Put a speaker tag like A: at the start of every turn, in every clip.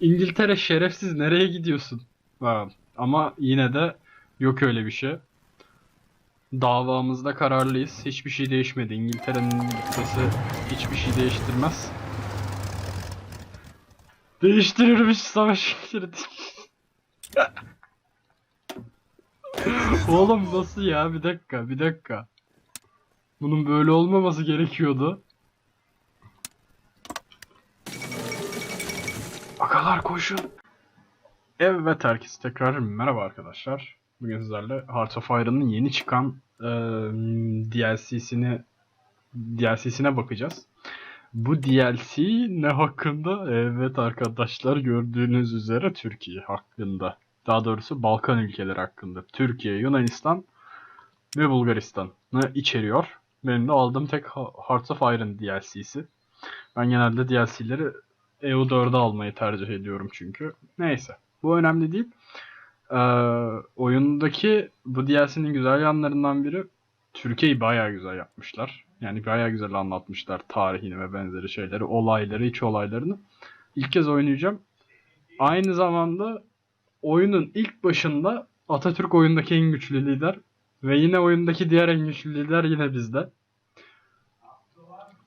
A: İngiltere şerefsiz nereye gidiyorsun? Ama yine de yok öyle bir şey. Davamızda kararlıyız. Hiçbir şey değişmedi. İngiltere'nin gitmesi hiçbir şey değiştirmez. Değiştirirmiş savaş geçirdi. Oğlum nasıl ya? Bir dakika, bir dakika. Bunun böyle olmaması gerekiyordu. Agalar koşun. Evet herkese tekrar merhaba arkadaşlar. Bugün sizlerle Hearts of Iron'ın yeni çıkan eee DLC'sini DLC'sine bakacağız. Bu DLC ne hakkında? Evet arkadaşlar gördüğünüz üzere Türkiye hakkında. Daha doğrusu Balkan ülkeleri hakkında. Türkiye, Yunanistan ve Bulgaristan'ı içeriyor. Benim de aldığım tek Hearts of Iron DLC'si. Ben genelde DLC'leri EU4'e almayı tercih ediyorum çünkü. Neyse. Bu önemli değil. Ee, oyundaki bu DLC'nin güzel yanlarından biri Türkiye'yi bayağı güzel yapmışlar. Yani bayağı güzel anlatmışlar tarihini ve benzeri şeyleri, olayları, iç olaylarını. İlk kez oynayacağım. Aynı zamanda oyunun ilk başında Atatürk oyundaki en güçlü lider ve yine oyundaki diğer en güçlü lider yine bizde.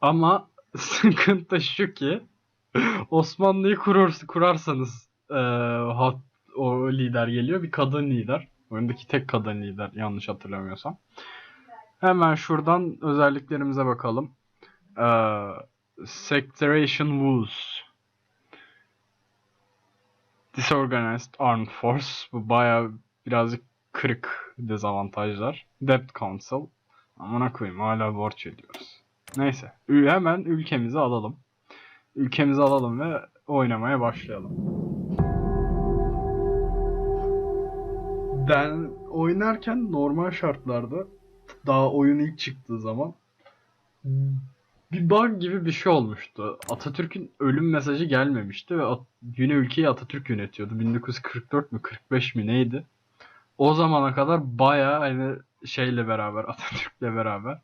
A: Ama sıkıntı şu ki Osmanlı'yı kurur, kurarsanız eee, hat, o lider geliyor. Bir kadın lider. Oyundaki tek kadın lider yanlış hatırlamıyorsam. Hemen şuradan özelliklerimize bakalım. Eee Sectoration Wolves. Disorganized Armed Force. Bu baya birazcık kırık dezavantajlar. Debt Council. Amına koyayım hala borç ediyoruz. Neyse. Hemen ülkemizi alalım. Ülkemizi alalım ve oynamaya başlayalım. Ben oynarken normal şartlarda daha oyun ilk çıktığı zaman bir bug gibi bir şey olmuştu. Atatürk'ün ölüm mesajı gelmemişti ve At- yine ülkeyi Atatürk yönetiyordu. 1944 mü 45 mi neydi? O zamana kadar bayağı hani şeyle beraber Atatürk'le beraber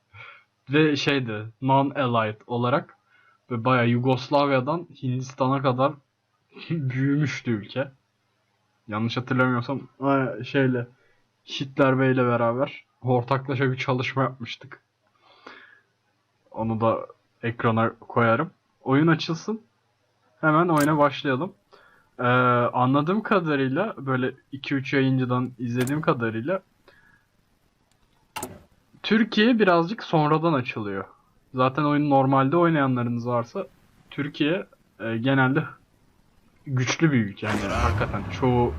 A: ve şeydi non-allied olarak ve bayağı Yugoslavya'dan Hindistan'a kadar büyümüştü ülke. Yanlış hatırlamıyorsam aa, şeyle Hitler Bey'le beraber ortaklaşa bir çalışma yapmıştık. Onu da ekrana koyarım. Oyun açılsın. Hemen oyuna başlayalım. Ee, anladığım kadarıyla böyle 2-3 yayıncıdan izlediğim kadarıyla Türkiye birazcık sonradan açılıyor. Zaten oyunu normalde oynayanlarınız varsa Türkiye e, genelde güçlü bir ülke. Yani hakikaten çoğu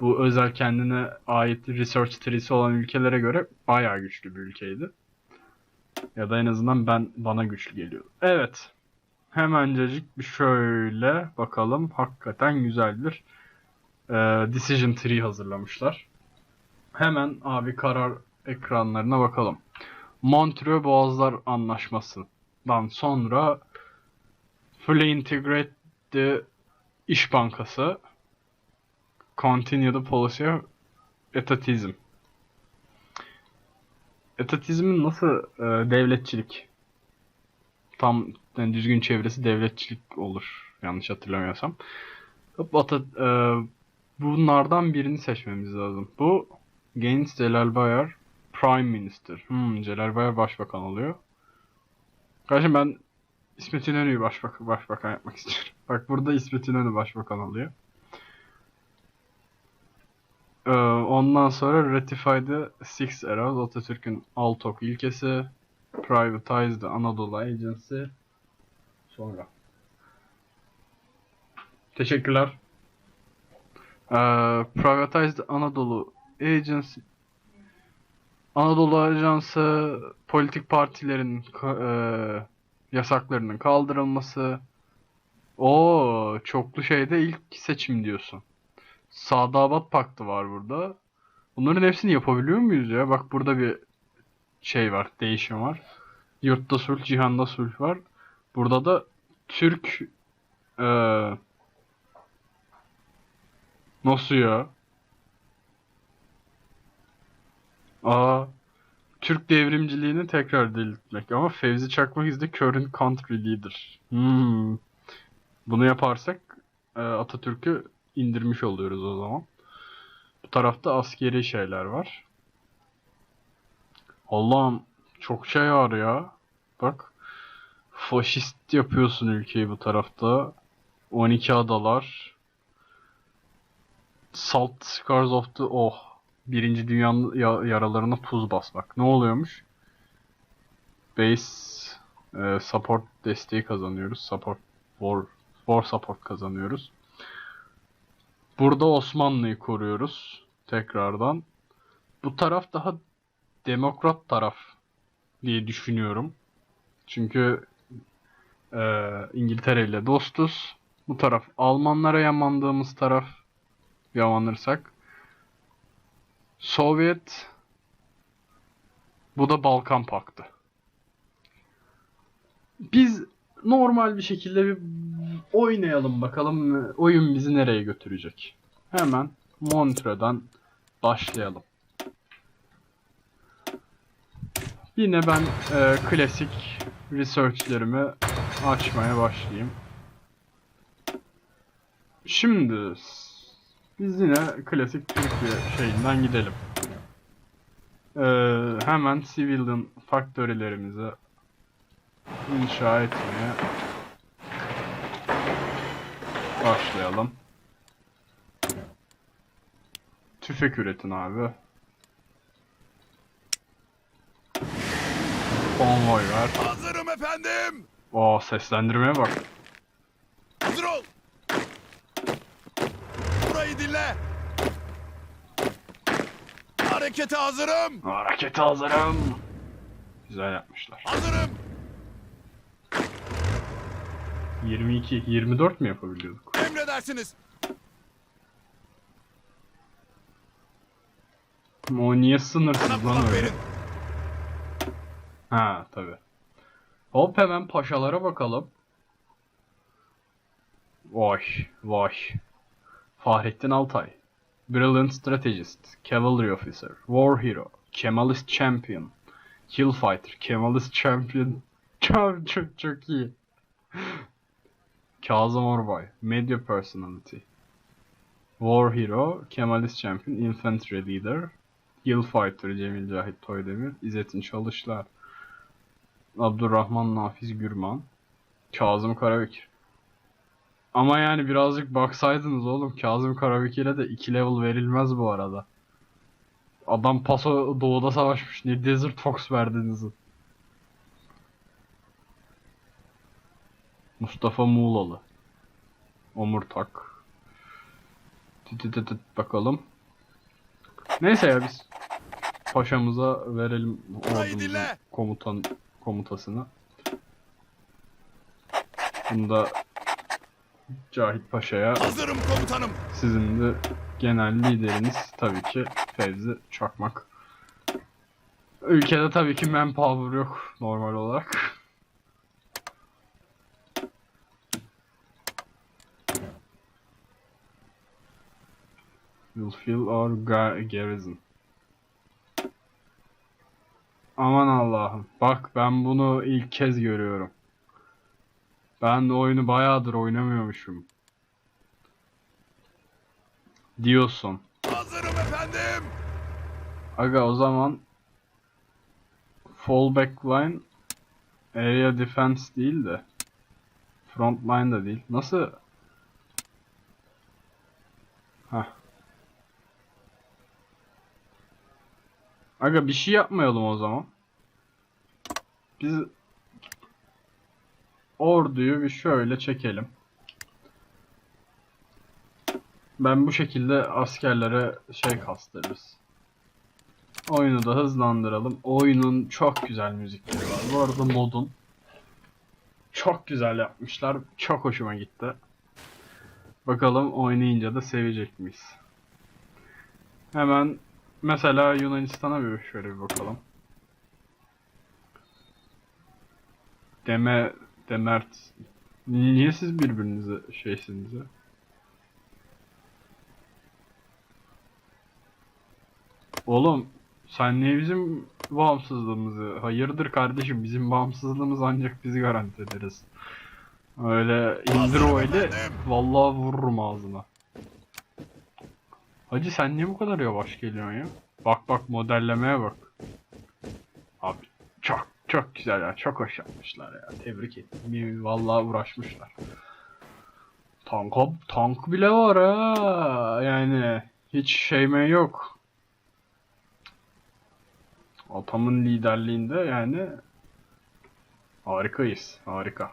A: bu özel kendine ait research tree'si olan ülkelere göre bayağı güçlü bir ülkeydi. Ya da en azından ben bana güçlü geliyor. Evet. Hemencecik bir şöyle bakalım. Hakikaten güzel bir e, decision tree hazırlamışlar. Hemen abi karar ekranlarına bakalım. Montreux Boğazlar Anlaşması'dan sonra Fully Integrate the İş Bankası Continue the Policy of Etatizm Etatizmin nasıl e, devletçilik? Tam yani düzgün çevresi devletçilik olur. Yanlış hatırlamıyorsam. Ata, e, bunlardan birini seçmemiz lazım. Bu Gaines Celal Bayar Prime Minister. Hmm, Celal Bayar başbakan oluyor. Kardeşim ben İsmet İnönü'yü başbak başbakan yapmak istiyorum. Bak burada İsmet İnönü başbakan oluyor. Ee, ondan sonra Ratify the Six Arrows Atatürk'ün Altok ilkesi Privatize the Anadolu Agency sonra. Teşekkürler. Ee, Privatize the Anadolu Agency Anadolu Ajansı politik partilerin e, yasaklarının kaldırılması. O çoklu şeyde ilk seçim diyorsun. Sadabat Paktı var burada. Bunların hepsini yapabiliyor muyuz ya? Bak burada bir şey var, değişim var. Yurtta sulh, cihanda sulh var. Burada da Türk eee nasıl ya? Aa Türk devrimciliğini tekrar diriltmek ama Fevzi Çakmak is the current country leader. Hmm. Bunu yaparsak e, Atatürk'ü indirmiş oluyoruz o zaman. Bu tarafta askeri şeyler var. Allah'ım çok şey var ya. Bak. Faşist yapıyorsun ülkeyi bu tarafta. 12 adalar. Salt Scars of the Oh. Birinci dünyanın ya- yaralarına tuz basmak. Ne oluyormuş? Base e, support desteği kazanıyoruz. Support war war support kazanıyoruz. Burada Osmanlı'yı koruyoruz tekrardan. Bu taraf daha demokrat taraf diye düşünüyorum. Çünkü e, İngiltere ile dostuz. Bu taraf Almanlara yamandığımız taraf yamanırsak. Sovyet bu da Balkan Paktı. Biz normal bir şekilde bir oynayalım bakalım oyun bizi nereye götürecek. Hemen Montreux'dan başlayalım. Yine ben e, klasik research'lerimi açmaya başlayayım. Şimdi biz yine klasik Türkiye şeyinden gidelim. E, hemen civilian faktörlerimizi inşa etmeye başlayalım. Tüfek üretin abi. Konvoy ver.
B: Hazırım efendim.
A: Oo seslendirmeye bak.
B: Hazır ol. Burayı dinle. Harekete hazırım.
A: Harekete hazırım. Güzel yapmışlar.
B: Hazırım.
A: 22, 24 mi yapabiliyorduk?
B: Emredersiniz.
A: O niye sınırsız lan öyle?
B: verin.
A: Ha tabi. Hop hemen paşalara bakalım. Vay vay. Fahrettin Altay. Brilliant Strategist. Cavalry Officer. War Hero. Kemalist Champion. Kill Fighter. Kemalist Champion. Çok çok çok iyi. Kazım Orbay. Media Personality. War Hero. Kemalist Champion. Infantry Leader. Kill Fighter. Cemil Cahit Toydemir. İzzettin Çalışlar. Abdurrahman Nafiz Gürman. Kazım Karabekir. Ama yani birazcık baksaydınız oğlum Kazım Karabekir'e de 2 level verilmez bu arada. Adam paso doğuda savaşmış. Ne Desert Fox verdiniz. Mustafa Muğlalı. Omurtak. Tüt tüt tüt tüt bakalım. Neyse ya biz paşamıza verelim ordumuzun komutan komutasını. Bunu da Cahit Paşa'ya
B: Hazırım komutanım.
A: sizin de genel lideriniz tabii ki Fevzi Çakmak. Ülkede tabii ki manpower yok normal olarak. Will fill our ga- garrison. Aman Allah'ım. Bak ben bunu ilk kez görüyorum. Ben de oyunu bayağıdır oynamıyormuşum. Diyorsun.
B: Hazırım efendim.
A: Aga o zaman fallback line area defense değil de front line da değil. Nasıl? Hah. Aga bir şey yapmayalım o zaman. Biz orduyu bir şöyle çekelim. Ben bu şekilde askerlere şey kastırırız. Oyunu da hızlandıralım. Oyunun çok güzel müzikleri var. Bu arada modun çok güzel yapmışlar. Çok hoşuma gitti. Bakalım oynayınca da sevecek miyiz? Hemen mesela Yunanistan'a bir şöyle bir bakalım. Deme Demert Niye siz birbirinize şeysiniz ya? Oğlum sen niye bizim bağımsızlığımızı? Hayırdır kardeşim bizim bağımsızlığımız ancak bizi garanti ederiz. Öyle indir o eli. Vallahi vururum ağzına. Hacı sen niye bu kadar yavaş geliyorsun ya? Bak bak modellemeye bak. Abi çok çok güzel ya. Çok hoş yapmışlar ya. Tebrik ettim. Vallahi uğraşmışlar. Tank, tank bile var ha. Yani hiç şeyme yok. Atamın liderliğinde yani harikayız. Harika.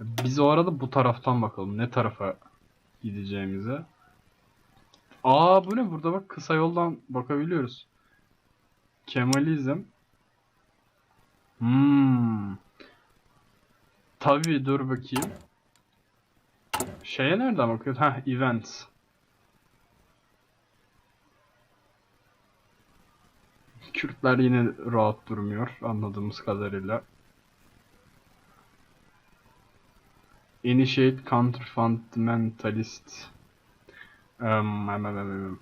A: Biz o arada bu taraftan bakalım. Ne tarafa gideceğimize. Aa bu ne? Burada bak kısa yoldan bakabiliyoruz. Kemalizm. Hmm. Tabii dur bakayım. Şeye nereden bakıyoruz? Ha events. Kürtler yine rahat durmuyor anladığımız kadarıyla. Initiate counter fundamentalist. Um.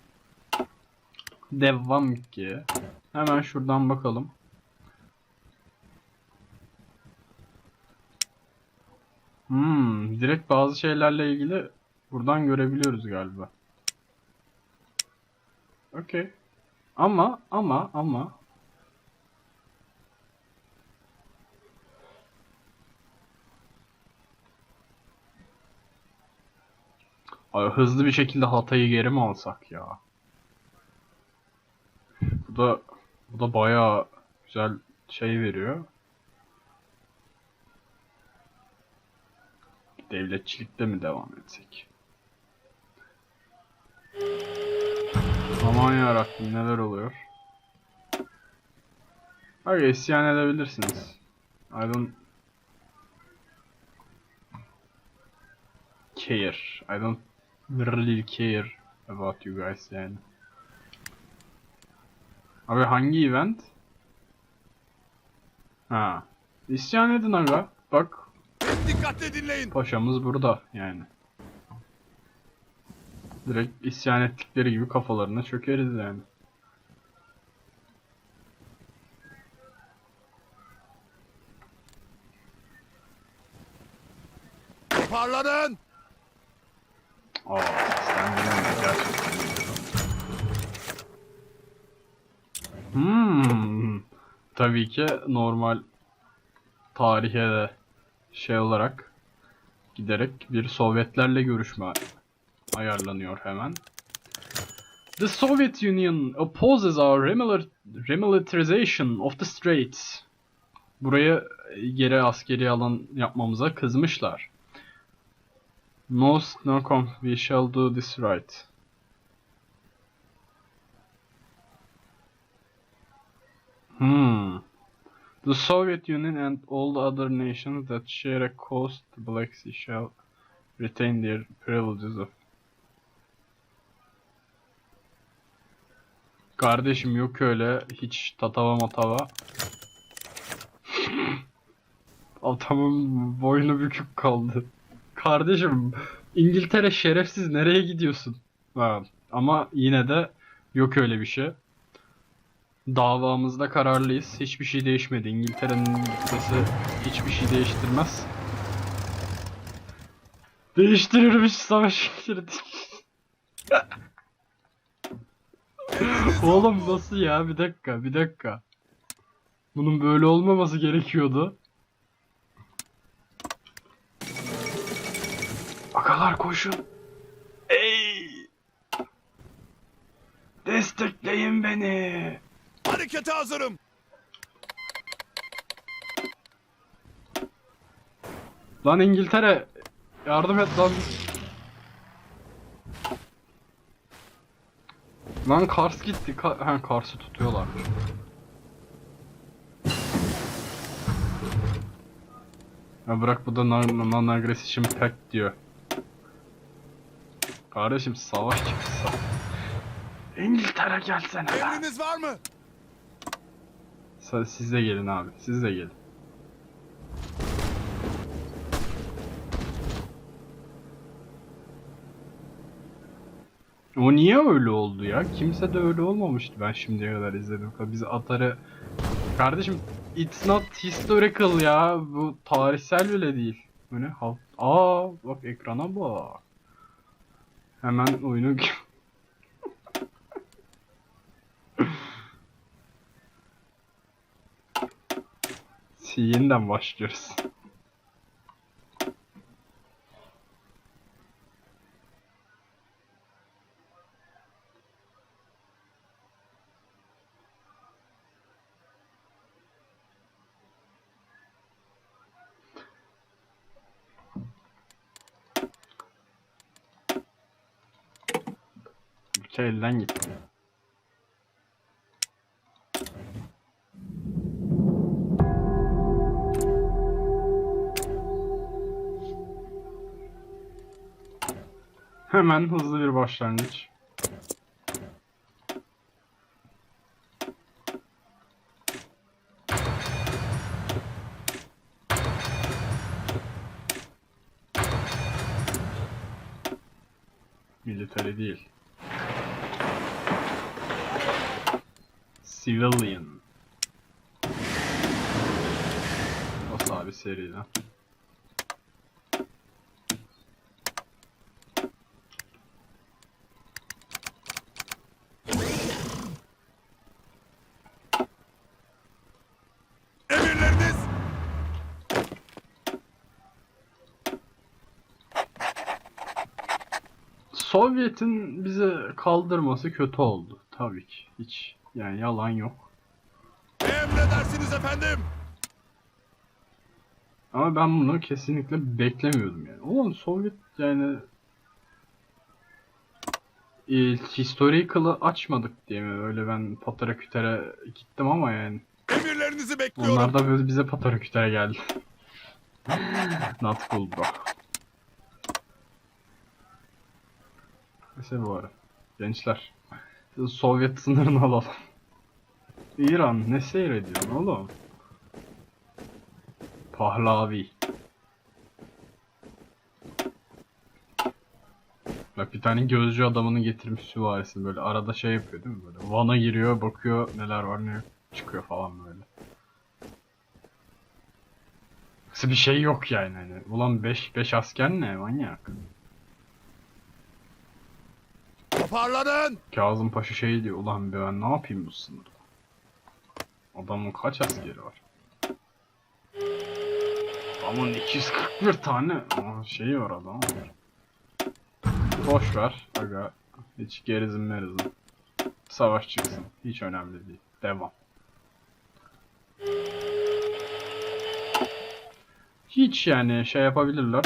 A: Devam ki. Hemen şuradan bakalım. Hmm, direkt bazı şeylerle ilgili buradan görebiliyoruz galiba. Okey. Ama ama ama Ay, hızlı bir şekilde Hatay'ı geri mi alsak ya? Bu da bu da bayağı güzel şey veriyor. Devletçilikte mi devam etsek? Aman yarabbim neler oluyor? Hayır isyan edebilirsiniz. I don't care. I don't really care about you guys yani. Abi hangi event? Ha. İsyan edin aga. Bak
B: Dikkatle dinleyin.
A: paşamız burada yani. Direkt isyan ettikleri gibi kafalarına çökeriz yani.
B: Toparlanın.
A: Aa, sen benim gerçekten. Hmm. Tabii ki normal tarihe de şey olarak giderek bir Sovyetlerle görüşme ayarlanıyor hemen. The Soviet Union opposes our remili- remilitarization of the Straits. Buraya geri askeri alan yapmamıza kızmışlar. No, no com. We shall do this right. Hmm. The Soviet Union and all the other nations that share a coast, the Black Sea, shall retain their privileges of. Kardeşim yok öyle hiç tatava matava. Atamın boynu bükük kaldı. Kardeşim İngiltere şerefsiz nereye gidiyorsun? Ha, ama yine de yok öyle bir şey. Davamızda kararlıyız. Hiçbir şey değişmedi. İngiltere'nin gitmesi hiçbir şey değiştirmez. Değiştirirmiş savaş girdi. Oğlum nasıl ya? Bir dakika, bir dakika. Bunun böyle olmaması gerekiyordu. Akalar koşun. Ey! Destekleyin beni.
B: Harekete hazırım.
A: Lan İngiltere yardım et lan. Lan Kars gitti. Ka ha Kars'ı tutuyorlar. Ya bırak bu da non- non-aggression pact diyor. Kardeşim savaş çıksa. İngiltere gelsene lan.
B: Emriniz var mı?
A: Siz de gelin abi. Siz de gelin. O niye öyle oldu ya? Kimse de öyle olmamıştı ben şimdiye kadar izledim. Biz Atar'ı... Kardeşim it's not historical ya. Bu tarihsel bile değil. Bu ne? Halt. Aa bak ekrana bak. Hemen oyunu Yeniden başlıyoruz. Hemen hızlı bir başlangıç. Military değil. Civilian. Nasıl abi seriden? Sovyet'in bize kaldırması kötü oldu. Tabii ki. Hiç yani yalan yok.
B: Emredersiniz efendim.
A: Ama ben bunu kesinlikle beklemiyordum yani. Oğlum Sovyet yani e, historical'ı açmadık diye mi? Öyle ben patara kütere gittim ama yani.
B: Emirlerinizi bekliyorum.
A: Onlar da bize patara kütere geldi. Not cool bro. Ara. Gençler. Sovyet sınırını alalım. İran ne seyrediyorsun oğlum? Pahlavi. Bak bir tane gözcü adamını getirmiş süvarisini böyle arada şey yapıyor değil mi böyle Van'a giriyor bakıyor neler var ne çıkıyor falan böyle. Nasıl bir şey yok yani hani. Ulan 5 5 asker ne manyak.
B: Toparlanın.
A: Kazım Paşa şey diyor ulan be ben ne yapayım bu sınırda. Adamın kaç askeri var? Adamın 241 tane Aa, şeyi var adam. Boş ver aga. Hiç gerizim merizim. Savaş çıksın. Hiç önemli değil. Devam. Hiç yani şey yapabilirler.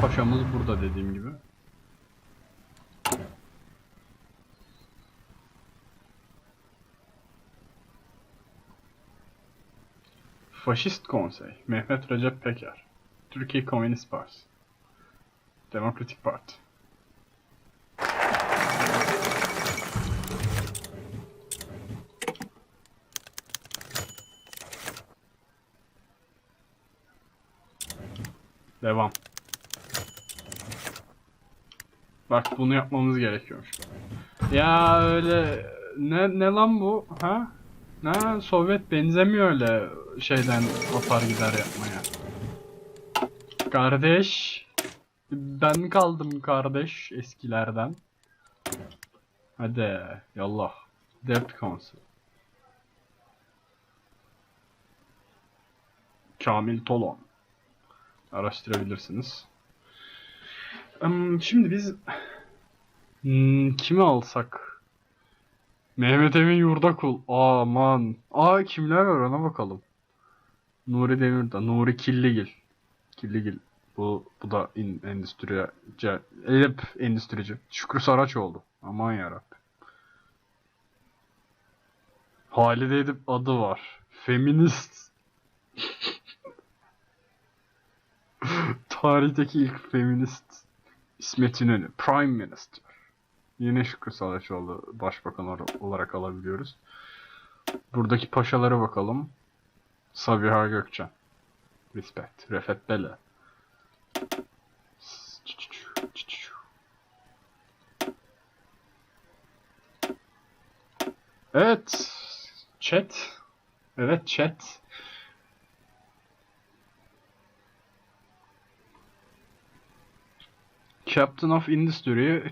A: Paşamız burada dediğim gibi. Faşist Konsey, Mehmet Recep Peker, Türkiye Komünist Partisi, Demokratik Parti. Devam. Bak bunu yapmamız gerekiyormuş. Ya öyle ne ne lan bu ha? Ne Sovyet benzemiyor öyle şeyden atar gider yapmaya. Kardeş ben kaldım kardeş eskilerden. Hadi yallah. Dept Council. Kamil Tolon. Araştırabilirsiniz. Şimdi biz Hmm, kimi alsak? Mehmet Emin Yurdakul. Aman. Aa kimler var ona bakalım. Nuri Demir'da. Nuri Killigil. Killigil. Bu, bu da in, endüstriye, ce, hep endüstrici. Şükrü Saraçoğlu. Aman yarabbim. Halide Edip adı var. Feminist. Tarihteki ilk feminist. İsmet İnönü. Prime Minister. Yine Şükrü Saraçoğlu başbakan olarak alabiliyoruz. Buradaki paşalara bakalım. Sabiha Gökçen. Respect. Refet Bele. Evet. Chat. Evet chat. Captain of Industry'yi